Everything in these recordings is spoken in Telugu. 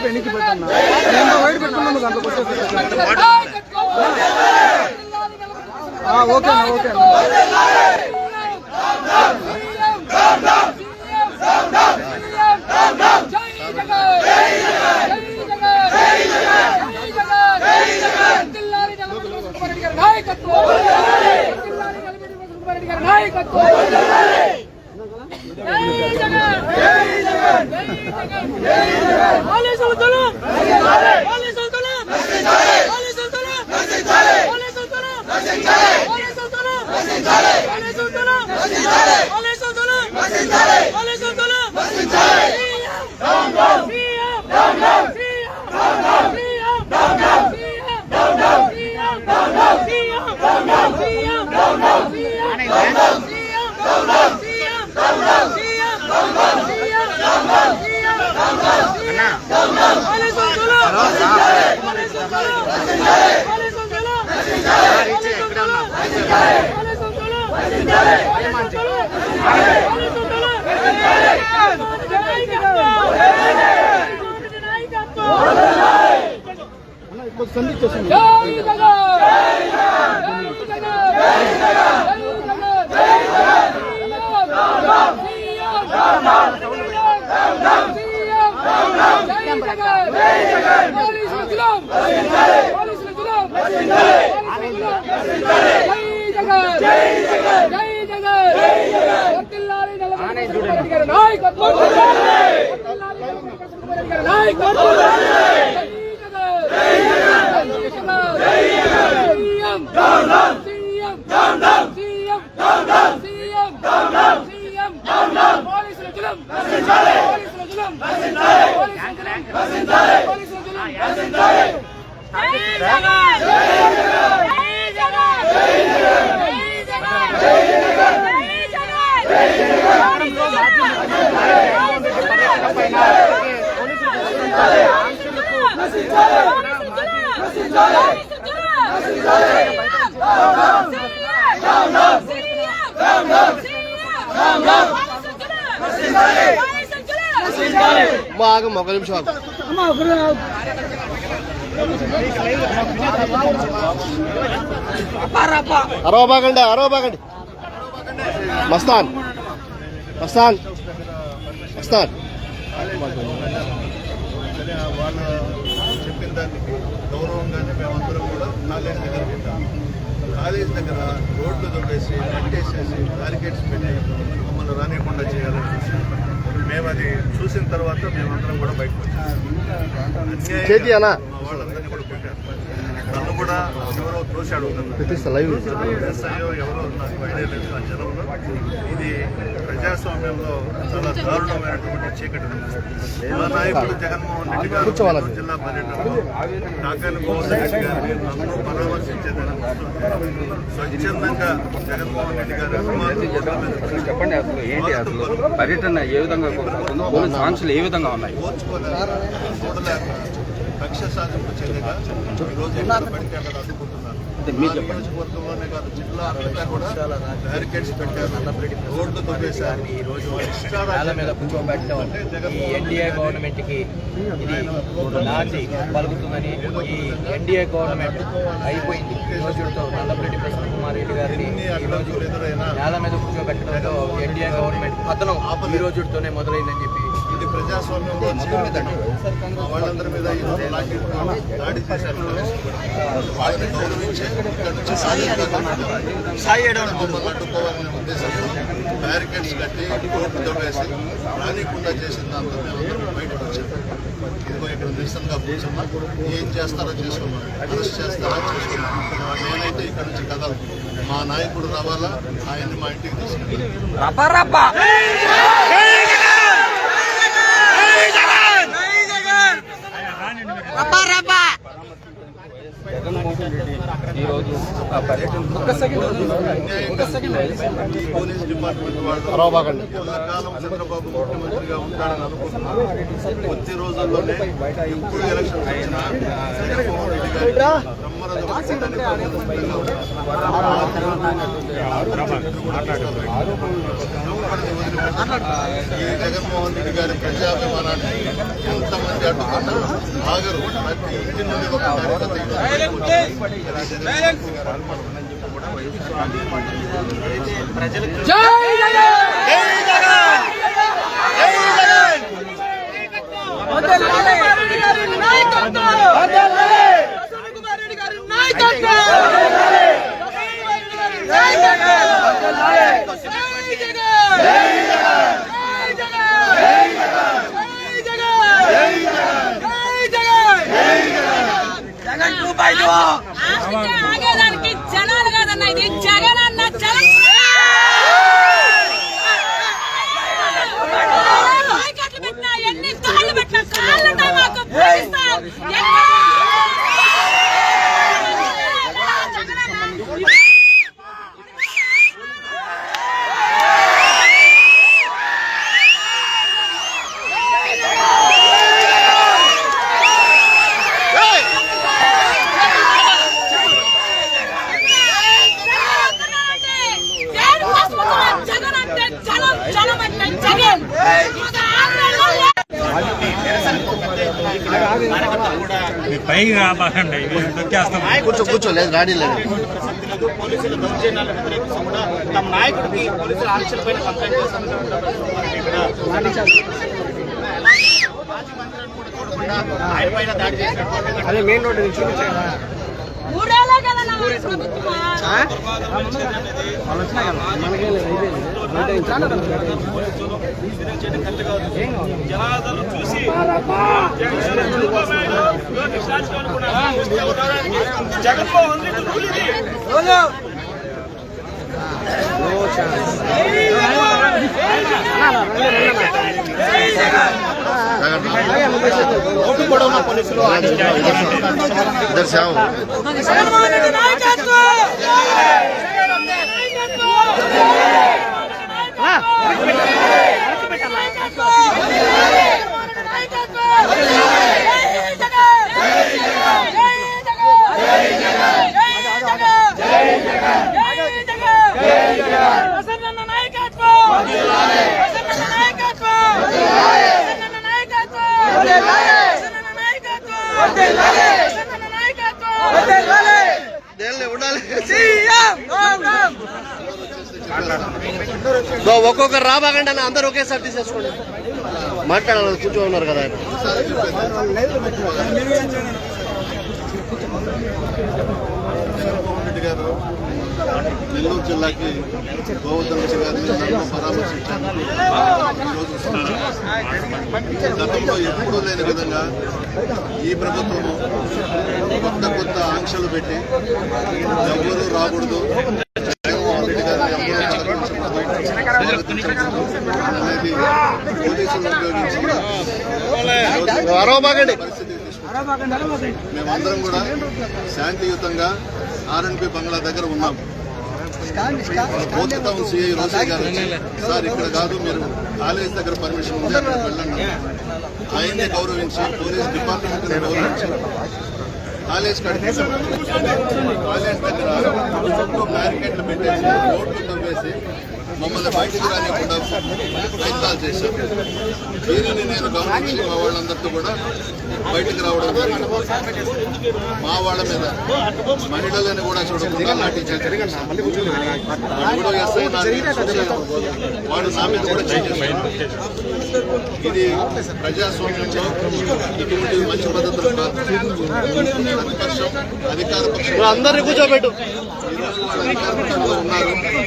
వైట్ ఎన్నికి పెట్టన్నా ఎంత వైట్ పెట్టుకున్నాను దాంట్లో ఓకే ఓకే అన్న. Amen. Police with love! Police with love! అన్న, నాయకత్వం సందీప్ ఒక నిమిషం బాగండి అరవ బాగండి మస్తాన్. మస్తాన్. మస్తాన్. చెప్పిన దానికి గౌరవంగానే మేమందరం కూడా కాలేజ్ దగ్గర ఉంటాం కాలేజ్ దగ్గర రోడ్లు దొబ్బేసి కట్టేసేసి బ్యారికేడ్స్ పెట్టి మమ్మల్ని రానియకుండా చేయాలని మేము అది చూసిన తర్వాత మేమందరం కూడా బయటకు వచ్చాం. వాళ్ళందరినీ కూడా కొట్టారు. నన్ను కూడా ఎవరో తోశాడు ఎస్ఐయో ఎవరో నాకు ఐడియా లేదు ఆ జనంలో. ఇది ప్రజాస్వామ్యంలో చాలా దారుణమైనటువంటి చీకటి. మా నాయకుడు జగన్మోహన్ రెడ్డి గారు? జిల్లా పర్యటనలో కాకాని గోవర్ధన్ రెడ్డి గారిని నన్ను పరామర్శించేదానికి స్వచ్ఛందంగా జగన్మోహన్ రెడ్డి గారి అభిమానులు చెప్పండి అసలు ఏంటి అసలు? పర్యటన ఏ విధంగా పోలీస్ ఆంక్షలు ఏ విధంగా ఉన్నాయి? చూడలేక కక్ష సాధింపు చర్యగా ఈరోజు ఎక్కడ పడితే అక్కడ అడ్డుకుంటున్నారు. నియోజకవర్గంలోనే కాదు జిల్లా అంతా కూడా బ్యారికేడ్స్ పెట్టారు. రోడ్లు తొప్పేశారు నేల మీద కూర్చోబెట్టడం ఈ ఎన్డీఏ గవర్నమెంట్కి ఇది నాటి పలుకుతుందని ఈ ఎన్డీఏ గవర్నమెంట్ అయిపోయింది. ఈ రోజుతో నల్లపరెడ్డి ప్రసన్న కుమార్ రెడ్డి గారిని ఈ రోజు నేల మీద కూర్చోబెట్టడంతో ఎన్డీఏ గవర్నమెంట్ పతనం ఈ రోజుతోనే మొదలైందని చెప్పి మా వాళ్ళందరి మీద దాడి చేశారు వాళ్ళని గౌరవించే ఇక్కడి నుంచి సాయి మమ్మల్ని అడ్డుకోవాలనే ఉద్దేశంతో బ్యారికేడ్స్ కట్టి రోడ్డు తవ్వేసి రానికుండా చేసిన దాంతో మేమందరం బయటకు వచ్చాము ఇదిగో ఇక్కడ నిరసనగా కూర్చున్నాం. ఏం చేస్తారో చేసుకున్నాం. అరెస్ట్ చేస్తారో చేసుకున్నాం. నేనైతే ఇక్కడ నుంచి కదలు మా నాయకుడు రావాలా? ఆయన్ని మా ఇంటికి తీసుకెళ్ళాలి. జగన్మోహన్ రెడ్డి ఈ రోజు ఆ పర్యటన ఈ పోలీస్ డిపార్ట్మెంట్ వాళ్ళు అరవబాగండి ఎల్లకాలం చంద్రబాబు ముఖ్యమంత్రిగా ఉంటాడని అనుకుంటున్నారు కొద్ది రోజుల్లోనే ఎప్పుడు ఎలక్షన్ వచ్చినా జగన్మోహన్ రెడ్డి గారికి ఈ జగన్మోహన్ రెడ్డి గారి ప్రజాభిమానాన్ని ఎంతమంది అడ్డుకున్నా ఆగరు ప్రతి ఇంటి నుండి ఒక కార్యకర్త ఆస్తికే ¡Ya పైకి రాబాకండి దొక్కేస్తాం. కూర్చో కూర్చో లేదు రాడీ లేదు. పోలీసుల వ్యతిరేకిస్తూ కూడా తమ నాయకుడికి పోలీసుల ఆంక్షల పైన కంప్లైంట్ అదే మెయిన్ రోడ్డు నుంచి జనాదరణ చూసి జగన్మోహన్ రెడ్డి కూలిది ఇద్దరు సేవ జగన్మోహన్ రెడ్డి నాయకత్వం ఉండాలి దో, ఒక్కొక్కరు రాబాగండి అని అందరూ ఒకేసారి తీసేసుకోండి. మాట్లాడాలి కూర్చో ఉన్నారు కదా ఆయన. నెల్లూరు జిల్లాకి గోవర్ధన్ గారిని నన్ను పరామర్శించారు. గతంలో ఎప్పుడూ లేని విధంగా ఈ ప్రభుత్వం కొత్త కొత్త ఆంక్షలు పెట్టి ఎవరు రాకూడదు. జగన్మోహన్ రెడ్డి గారిని అనేది పోలీసులు ఉపయోగించి అరవబాకండి మేమందరం కూడా శాంతియుతంగా ఆర్ఎన్పి బంగ్లా దగ్గర ఉన్నాం కోత టౌన్ సిఐ రోసే గారు సార్ ఇక్కడ కాదు మీరు కాలేజ్ దగ్గర పర్మిషన్ ఉంది అక్కడికి వెళ్ళండి. ఆయన్ని గౌరవించి పోలీస్ డిపార్ట్మెంట్ గౌరవించి కాలేజ్ కడిగి కాలేజ్ దగ్గర బ్యారికేడ్లు పెట్టేసి రోడ్లు తవ్వేసి మమ్మల్ని బయటికి రానివ్వకుండా ప్రయత్నాలు చేశారు దీనిని నేను గమనించి మా వాళ్ళందరితో కూడా బయటికి రావడం మా వాళ్ళ మీద మహిళలను కూడా చూడకుండా లాఠీ కూడా ఎస్ఐ నా మీద నా కూడా ఇది ప్రజాస్వామ్యంలో ఇటువంటి మంచి పద్ధతులు ప్రతిపక్షం అధికార పక్షం అందరినీ కూర్చోబెట్టు. ఈరోజు వాళ్ళు అధికార పక్షంలో ఉన్నారు.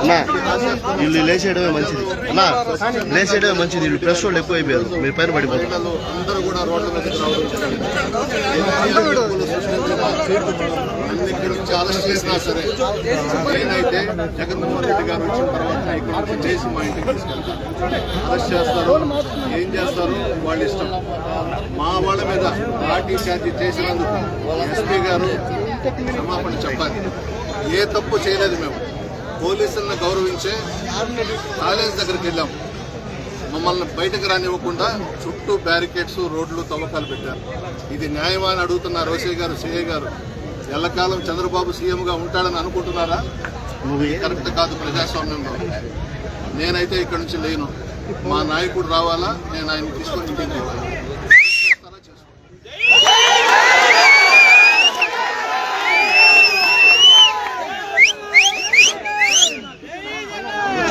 అన్నా వీళ్ళు లేచేయడమే మంచిది. అన్నా లేచేయడమే మంచిది. వీళ్ళు ప్రెస్ వాళ్ళు ఎక్కువ అయిపోయారు మీరు పైన పడిపోతారు. అందరూ కూడా రోడ్ల మీద రావడం చేసినా సరే నేనైతే జగన్మోహన్ రెడ్డి గారు వచ్చిన తర్వాత ఇక్కడ చేసి మా ఇంటికి అరెస్ట్ చేస్తారు ఏం చేస్తారు? వాళ్ళ ఇష్టం. మా వాళ్ళ మీద పార్టీ ఛార్జీ చేసినందుకు ఎస్పీ గారు క్షమాపణ చెప్పాలి. ఏ తప్పు చేయలేదు మేము. పోలీసులను గౌరవించే కాలేజ్ దగ్గరికి వెళ్ళాం. మమ్మల్ని బయటకు రానివ్వకుండా చుట్టూ బ్యారికేడ్స్ రోడ్లు తవ్వకాలు పెట్టారు. ఇది న్యాయమా అని అడుగుతున్నారు రోసయ్య గారు సిఐ గారు. ఎల్లకాలం చంద్రబాబు సీఎంగా ఉంటాడని అనుకుంటున్నారా? కరెక్ట్ కాదు ప్రజాస్వామ్యంలో. నేనైతే ఇక్కడ నుంచి లేను. మా నాయకుడు రావాలా? నేను ఆయన తీసుకొని ఇంటికి పోవాలి చేస్తారా చేసుకోండి. వచ్చేది ఎలా వచ్చేది ప్రసన్న కుమార్ రెడ్డి గారి నాయకత్వం నాయకత్వం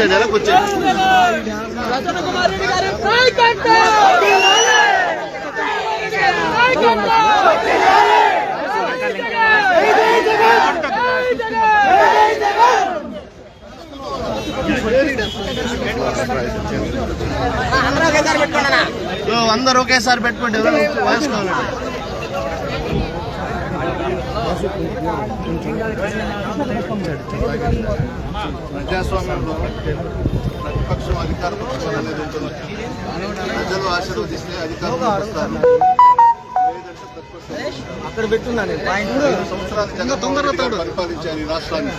సో అందరు ఒకేసారి పెట్టుకోండి వాయిస్ కావాలండి? ప్రజాస్వామ్యంలో ప్రతిపక్షం అధికార పక్షం అనేది ఉంటుంది ప్రజలు ఆశీర్వదిస్తే అధికారంలో వస్తారు అక్కడ సంవత్సరాలు పరిపాలించారు ఈ రాష్ట్రాన్ని.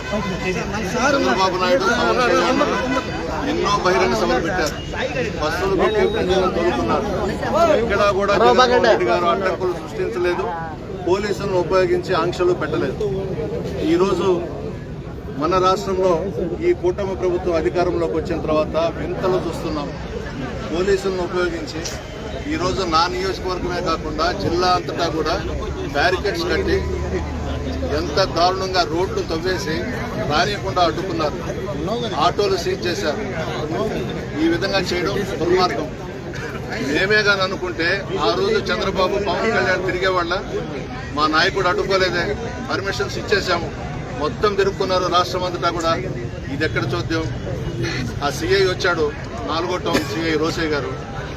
చంద్రబాబు నాయుడు ఎన్నో బహిరంగ సభలు పెట్టారు. బస్సులు పెట్టి ప్రజలను తోలుకున్నారు ఎక్కడా కూడా జగన్మోహన్ రెడ్డి గారు అడ్డంకులు సృష్టించలేదు. పోలీసులను ఉపయోగించి ఆంక్షలు పెట్టలేదు. ఈరోజు మన రాష్ట్రంలో ఈ కూటమి ప్రభుత్వం అధికారంలోకి వచ్చిన తర్వాత వింతలు చూస్తున్నాం. పోలీసులను ఉపయోగించి ఈరోజు నా నియోజకవర్గమే కాకుండా జిల్లా అంతటా కూడా బ్యారికేడ్స్ కట్టి ఎంత దారుణంగా రోడ్లు తవ్వేసి రానియకుండా అడ్డుకున్నారు. ఆటోలు సీజ్ చేశారు. ఈ విధంగా చేయడం దుర్మార్గం. మేమే కానీ అనుకుంటే ఆ రోజు చంద్రబాబు పవన్ కళ్యాణ్ తిరిగేవాళ్ళ మా నాయకుడు అడ్డుకోలేదే. పర్మిషన్స్ ఇచ్చేసాము మొత్తం తిరుక్కున్నారు రాష్ట్రం అంతటా కూడా. ఇది ఎక్కడ చూద్దాం? ఆ సిఐ వచ్చాడు. నాలుగో టౌన్ సిఐ రోసయ్య గారు.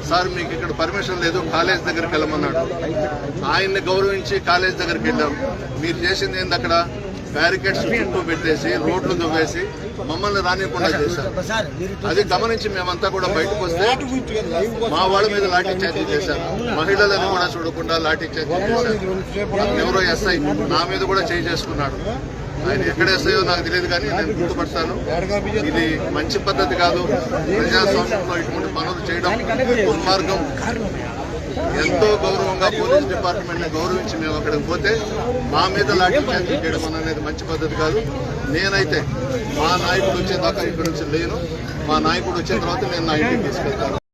సార్ మీకు ఇక్కడ పర్మిషన్ లేదు. కాలేజ్ దగ్గరికి వెళ్ళమన్నాడు. ఆయన్ని గౌరవించి కాలేజ్ దగ్గరికి వెళ్ళాం. మీరు చేసింది ఏంది అక్కడ? బ్యారికేడ్స్ చుట్టూ పెట్టేసి రోడ్లు దువ్వేసి మమ్మల్ని రానియకుండా చేశారు. అది గమనించి మేమంతా కూడా బయటకు వస్తే మా వాళ్ళ మీద లాఠీ చార్జీ చేశారు. మహిళలను కూడా చూడకుండా లాఠీ చార్జీ చేశారు. ఎవరో ఎస్ఐ నా మీద కూడా చేయి చేసుకున్నాడు. ఆయన ఎక్కడ ఎస్ఐయో నాకు తెలియదు కానీ నేను గుర్తుపడతాను. ఇది మంచి పద్ధతి కాదు. ప్రజాస్వామ్యంలో ఇటువంటి పనులు చేయడం దుర్మార్గం. ఎంతో గౌరవంగా పోలీస్ డిపార్ట్మెంట్ని గౌరవించి మేము అక్కడికి పోతే మా మీద లాఠీ చార్జ్ చేయడం అనేది మంచి పద్ధతి కాదు. నేనైతే మా నాయకుడు వచ్చేదాకా ఇక్కడి నుంచి లేను. మా నాయకుడు వచ్చిన తర్వాత నేను నా ఇంటికి తీసుకెళ్తాను.